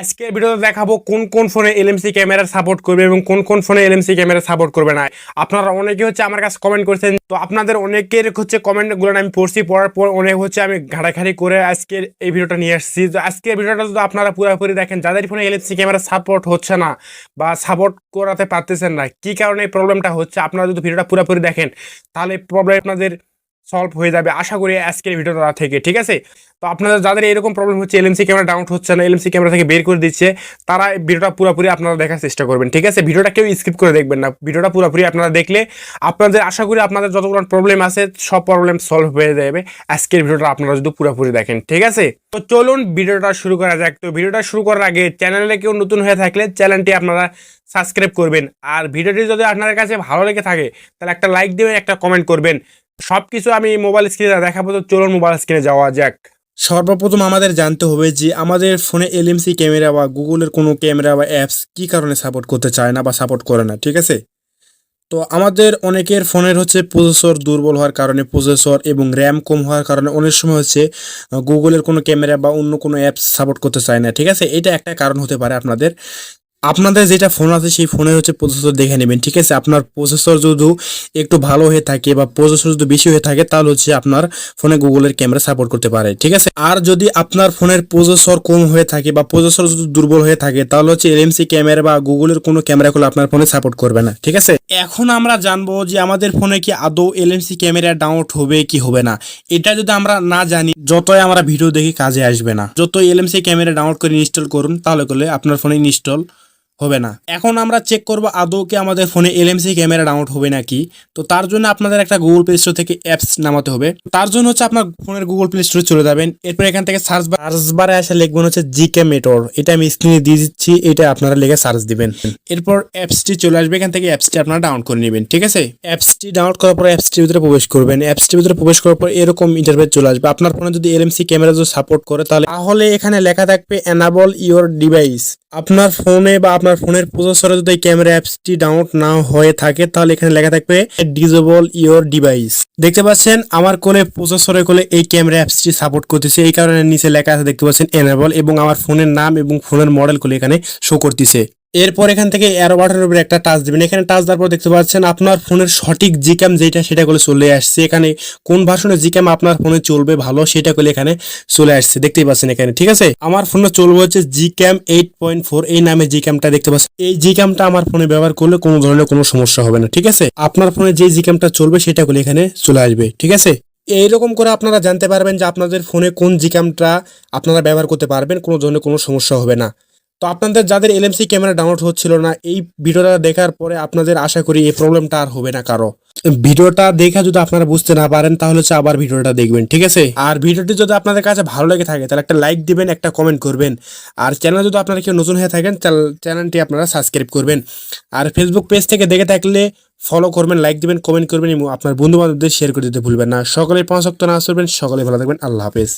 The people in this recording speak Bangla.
আজকে ভিডিওতে দেখাবো কোন কোন ফোনে এলএমসি ক্যামেরা সাপোর্ট করবে এবং কোন কোন ফোনে এলএমসি ক্যামেরা সাপোর্ট করবে না। আপনারা অনেকে হচ্ছে আমার কাছে কমেন্ট করছেন, তো আপনাদের অনেকের হচ্ছে কমেন্টগুলো আমি পড়ছি, পড়ার পর অনেক হচ্ছে আমি ঘাটাঘাটি করে আজকের এই ভিডিওটা নিয়ে আসছি। তো আজকের ভিডিওটা যদি আপনারা পুরোপুরি দেখেন, যাদের ফোনে এলএমসি ক্যামেরা সাপোর্ট হচ্ছে না বা সাপোর্ট করাতে পারতেছেন না, কি কারণে এই প্রবলেমটা হচ্ছে, আপনারা যদি ভিডিওটা পুরোপুরি দেখেন, তাহলে প্রবলেম আপনাদের সলভ হয়ে যাবে। আশা করি আজকের ভিডিওটা থেকে, ঠিক আছে? তো আপনাদের যাদের এরকম প্রবলেম হচ্ছে এলএমসি ক্যামেরা ডাউনলোড হচ্ছে না এলএমসি ক্যামেরা থেকে বের করে দিচ্ছে, তারা ভিডিওটা পুরোপুরি আপনারা দেখার চেষ্টা করবেন, ঠিক আছে? ভিডিওটা কেউ স্কিপ করে দেখবেন না। ভিডিওটা পুরোপুরি আপনারা দেখলে আপনাদের, আশা করি আপনাদের যতগুলো প্রবলেম আছে, সব প্রবলেম সলভ হয়ে যাবে। আজকের ভিডিওটা আপনারা যদি পুরোপুরি দেখেন, ঠিক আছে? তো চলুন ভিডিওটা শুরু করা যাক। তো ভিডিওটা শুরু করার আগে চ্যানেলে কেউ নতুন হয়ে থাকলে চ্যানেলটি আপনারা সাবস্ক্রাইব করবেন। আর ভিডিওটি যদি আপনাদের কাছে ভালো লেগে থাকে, তাহলে একটা লাইক দেবেন, একটা কমেন্ট করবেন। সব কিছু আমি মোবাইল স্ক্রিনে দেখাবো তো, চলুন মোবাইল স্ক্রিনে যাওয়া যাক। সর্বপ্রথম আমাদের জানতে হবে যে আমাদের ফোনে এলএমসি ক্যামেরা বা গুগলের কোনো ক্যামেরা বা অ্যাপস কী কারণে সাপোর্ট করতে চায় না বা সাপোর্ট করে না, ঠিক আছে? তো আমাদের অনেকের ফোনের হচ্ছে প্রসেসর দুর্বল হওয়ার কারণে প্রসেসর এবং র্যাম কম হওয়ার কারণে অনেক সময় হচ্ছে গুগলের কোনো ক্যামেরা বা অন্য কোনো অ্যাপস সাপোর্ট করতে চায় না, ঠিক আছে? এটা একটা কারণ হতে পারে আপনাদের। আপনাদের যেটা ফোন আছে সেই ফোনের হচ্ছে প্রসেসর দেখে নেবেন, ঠিক আছে? আপনার প্রসেসর যদি একটু ভালো হয়ে থাকে বা প্রসেসর যদি বেশি হয়ে থাকে, তাহলে হচ্ছে আপনার ফোনে গুগলের ক্যামেরা সাপোর্ট করতে পারে, ঠিক আছে? আর যদি আপনার ফোনের প্রসেসর কম হয়ে থাকে বা প্রসেসর যদি দুর্বল হয়ে থাকে, তাহলে হচ্ছে এলএমসি ক্যামেরা বা গুগলের কোনো ক্যামেরাগুলো আপনার ফোনে সাপোর্ট করবে না, ঠিক আছে? এখন আমরা জানব যে আমাদের ফোনে কি আদৌ এলএমসি ক্যামেরা ডাউনলোড হবে কি হবে না? এটা যদি আমরা না জানি, যতই আমরা ভিডিও দেখি, কাজে আসবে না। যতই এলএমসি ক্যামেরা ডাউনলোড করে ইনস্টল করুন, তাহলে করলে আপনার ফোনে ইনস্টল হবে না। এখন আমরা চেক করব আদৌ কি আমাদের ফোনে এলএমসি ক্যামেরা ডাউনলোড হবে নাকি। তো তার জন্য আপনাদের একটা গুগল প্লে স্টোর থেকে অ্যাপস নামাতে হবে। তার জন্য হচ্ছে আপনার ফোনের গুগল প্লে স্টোরে চলে যাবেন। এরপর এখান থেকে সার্চ সার্চ বারে আসে লিখবেন হচ্ছে জিকে মেটর এটা আমি স্ক্রিনে দিয়ে দিচ্ছি, এটা আপনারা লিখে সার্চ দিবেন। এরপর অ্যাপসটি চলে আসবে, এখান থেকে অ্যাপসটি আপনারা ডাউনলোড করে নেবেন, ঠিক আছে? অ্যাপসটি ডাউনলোড করার পর অ্যাপসটির ভিতরে প্রবেশ করবেন। অ্যাপসটির ভিতরে প্রবেশ করার পর এরকম ইন্টারফেস চলে আসবে। আপনার ফোনে যদি এলএমসি ক্যামেরা যদি সাপোর্ট করে, তাহলে তাহলে এখানে লেখা থাকবে এনাবল ইওর ডিভাইস আপনার ফোনে বা ফোনের প্রসেসরে যদি এই ক্যামেরা অ্যাপসটি ডাউনলোড না হয়ে থাকে, তাহলে এখানে লেখা থাকবে ডিজেবল ইওর ডিভাইস দেখতে পাচ্ছেন, আমার কোলে, প্রসেসরে কোলে এই ক্যামেরা অ্যাপসটি সাপোর্ট করতেছে। এই কারণে নিচে লেখা আছে, দেখতে পাচ্ছেন এনেবল এবং আমার ফোনের নাম এবং ফোনের মডেল কোলে এখানে শো করতেছে। এরপর এখান থেকে অ্যারো বাটনের উপরে একটা টাচ দিবেন। এখানে টাচ দেওয়ার পর দেখতে পাচ্ছেন আপনার ফোনের সঠিক জিক্যাম যেটা, সেটা করে চলে আসছে। এখানে কোন ভার্সনের জিক্যাম আপনার ফোনে চলবে ভালো, সেটা করে এখানে চলে আসছে। দেখতেই পাচ্ছেন এখানে, ঠিক আছে? আমার ফোনে চলবে হচ্ছে জিক্যাম এইট পয়েন্ট ফোর এই নামে জিক্যামটা দেখতে পাচ্ছেন। এই জিক্যামটা আমার ফোনে ব্যবহার করলে কোনো ধরনের কোনো সমস্যা হবে না, ঠিক আছে? আপনার ফোনে যে জিক্যামটা চলবে, সেটা করে এখানে চলে আসবে, ঠিক আছে? এইরকম করে আপনারা জানতে পারবেন যে আপনাদের ফোনে কোন জিক্যামটা আপনারা ব্যবহার করতে পারবেন, কোনো ধরনের কোনো সমস্যা হবে না। তো আপনাদের যাদের এলএমসি ক্যামেরা ডাউনলোড হচ্ছিল না, এই ভিডিওটা দেখার পরে আপনাদের আশা করি এই প্রবলেমটা আর হবে না কারও। ভিডিওটা দেখা যদি আপনারা বুঝতে না পারেন, তাহলে হচ্ছে আবার ভিডিওটা দেখবেন, ঠিক আছে? আর ভিডিওটি যদি আপনাদের কাছে ভালো লেগে থাকে, তাহলে একটা লাইক দিবেন, একটা কমেন্ট করবেন। আর চ্যানেল যদি আপনারা কেউ নতুন হয়ে থাকেন চ্যানেলটি আপনারা সাবস্ক্রাইব করবেন। আর ফেসবুক পেজ থেকে দেখে থাকলে ফলো করবেন লাইক দিবেন কমেন্ট করবেন এবং আপনার বন্ধু বান্ধবদের শেয়ার করে দিতে ভুলবেন না। সকলে পাঁচ অক্ট না আসবেন সকলে ভালো থাকবেন। আল্লাহ হাফেজ।